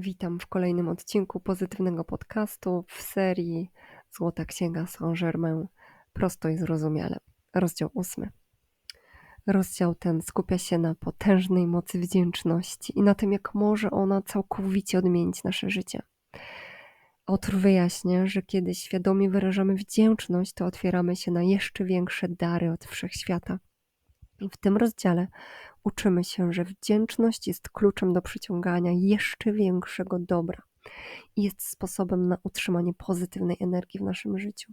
Witam w kolejnym odcinku pozytywnego podcastu w serii Złota Księga Saint-Germain prosto i zrozumiale. Rozdział ósmy. Rozdział ten skupia się na potężnej mocy wdzięczności i na tym, jak może ona całkowicie odmienić nasze życie. Autor wyjaśnia, że kiedy świadomie wyrażamy wdzięczność, to otwieramy się na jeszcze większe dary od wszechświata. W tym rozdziale uczymy się, że wdzięczność jest kluczem do przyciągania jeszcze większego dobra i jest sposobem na utrzymanie pozytywnej energii w naszym życiu.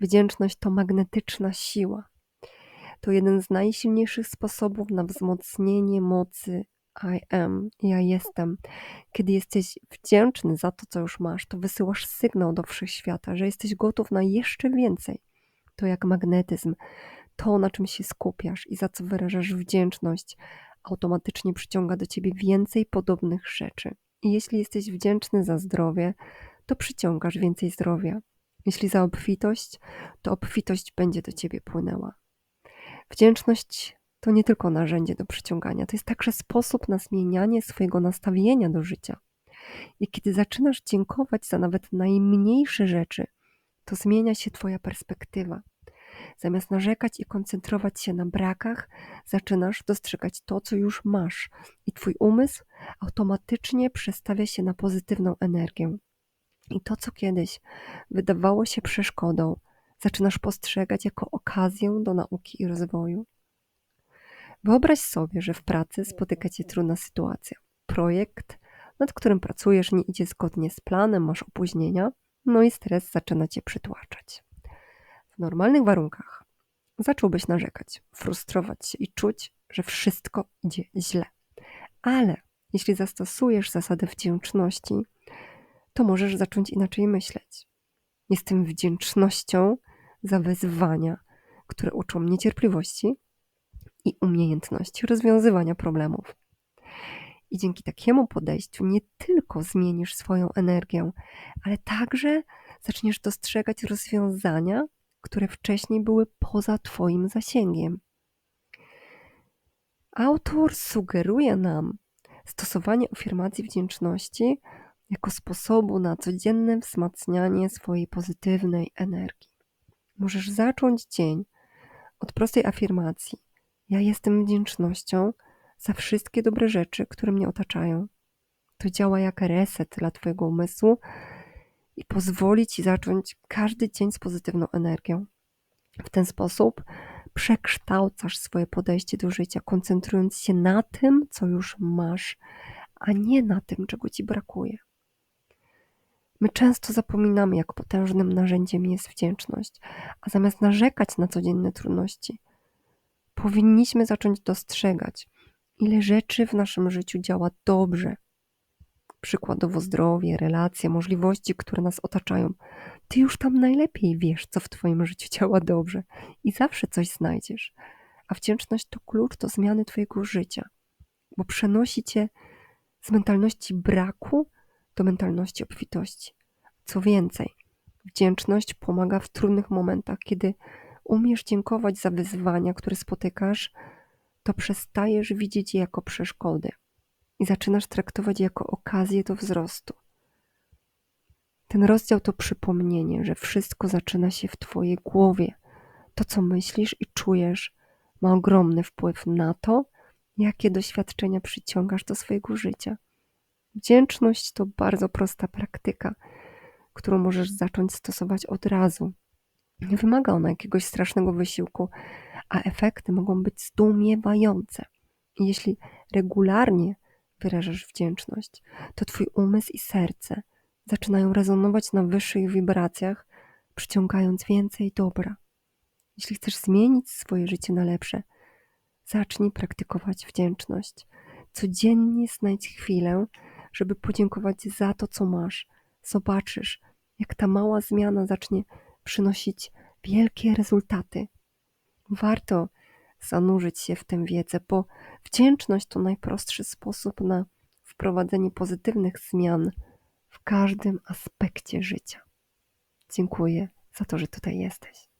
Wdzięczność to magnetyczna siła. To jeden z najsilniejszych sposobów na wzmocnienie mocy I am, ja jestem. Kiedy jesteś wdzięczny za to, co już masz, to wysyłasz sygnał do wszechświata, że jesteś gotów na jeszcze więcej. To jak magnetyzm to, na czym się skupiasz i za co wyrażasz wdzięczność, automatycznie przyciąga do ciebie więcej podobnych rzeczy. I jeśli jesteś wdzięczny za zdrowie, to przyciągasz więcej zdrowia. Jeśli za obfitość, to obfitość będzie do ciebie płynęła. Wdzięczność to nie tylko narzędzie do przyciągania, to jest także sposób na zmienianie swojego nastawienia do życia. I kiedy zaczynasz dziękować za nawet najmniejsze rzeczy, to zmienia się Twoja perspektywa. Zamiast narzekać i koncentrować się na brakach, zaczynasz dostrzegać to, co już masz, i twój umysł automatycznie przestawia się na pozytywną energię. I to, co kiedyś wydawało się przeszkodą, zaczynasz postrzegać jako okazję do nauki i rozwoju. Wyobraź sobie, że w pracy spotyka cię trudna sytuacja. Projekt, nad którym pracujesz, nie idzie zgodnie z planem, masz opóźnienia, no i stres zaczyna cię przytłaczać. Normalnych warunkach zacząłbyś narzekać, frustrować się i czuć, że wszystko idzie źle. Ale jeśli zastosujesz zasadę wdzięczności, to możesz zacząć inaczej myśleć. Jestem wdzięcznością za wyzwania, które uczą mnie cierpliwości i umiejętności rozwiązywania problemów. I dzięki takiemu podejściu nie tylko zmienisz swoją energię, ale także zaczniesz dostrzegać rozwiązania, które wcześniej były poza Twoim zasięgiem. Autor sugeruje nam stosowanie afirmacji wdzięczności jako sposobu na codzienne wzmacnianie swojej pozytywnej energii. Możesz zacząć dzień od prostej afirmacji: Ja jestem wdzięcznością za wszystkie dobre rzeczy, które mnie otaczają. To działa jak reset dla Twojego umysłu i pozwoli Ci zacząć każdy dzień z pozytywną energią. W ten sposób przekształcasz swoje podejście do życia, koncentrując się na tym, co już masz, a nie na tym, czego Ci brakuje. My często zapominamy, jak potężnym narzędziem jest wdzięczność, a zamiast narzekać na codzienne trudności, powinniśmy zacząć dostrzegać, ile rzeczy w naszym życiu działa dobrze, przykładowo zdrowie, relacje, możliwości, które nas otaczają. Ty już tam najlepiej wiesz, co w Twoim życiu działa dobrze i zawsze coś znajdziesz. A wdzięczność to klucz do zmiany Twojego życia, bo przenosi Cię z mentalności braku do mentalności obfitości. Co więcej, wdzięczność pomaga w trudnych momentach, kiedy umiesz dziękować za wyzwania, które spotykasz, to przestajesz widzieć je jako przeszkody i zaczynasz traktować jako okazję do wzrostu. Ten rozdział to przypomnienie, że wszystko zaczyna się w Twojej głowie. To, co myślisz i czujesz, ma ogromny wpływ na to, jakie doświadczenia przyciągasz do swojego życia. Wdzięczność to bardzo prosta praktyka, którą możesz zacząć stosować od razu. Nie wymaga ona jakiegoś strasznego wysiłku, a efekty mogą być zdumiewające. Jeśli regularnie wyrażasz wdzięczność, to Twój umysł i serce zaczynają rezonować na wyższych wibracjach, przyciągając więcej dobra. Jeśli chcesz zmienić swoje życie na lepsze, zacznij praktykować wdzięczność. Codziennie znajdź chwilę, żeby podziękować za to, co masz. Zobaczysz, jak ta mała zmiana zacznie przynosić wielkie rezultaty. Warto zanurzyć się w tę wiedzę, bo wdzięczność to najprostszy sposób na wprowadzenie pozytywnych zmian w każdym aspekcie życia. Dziękuję za to, że tutaj jesteś.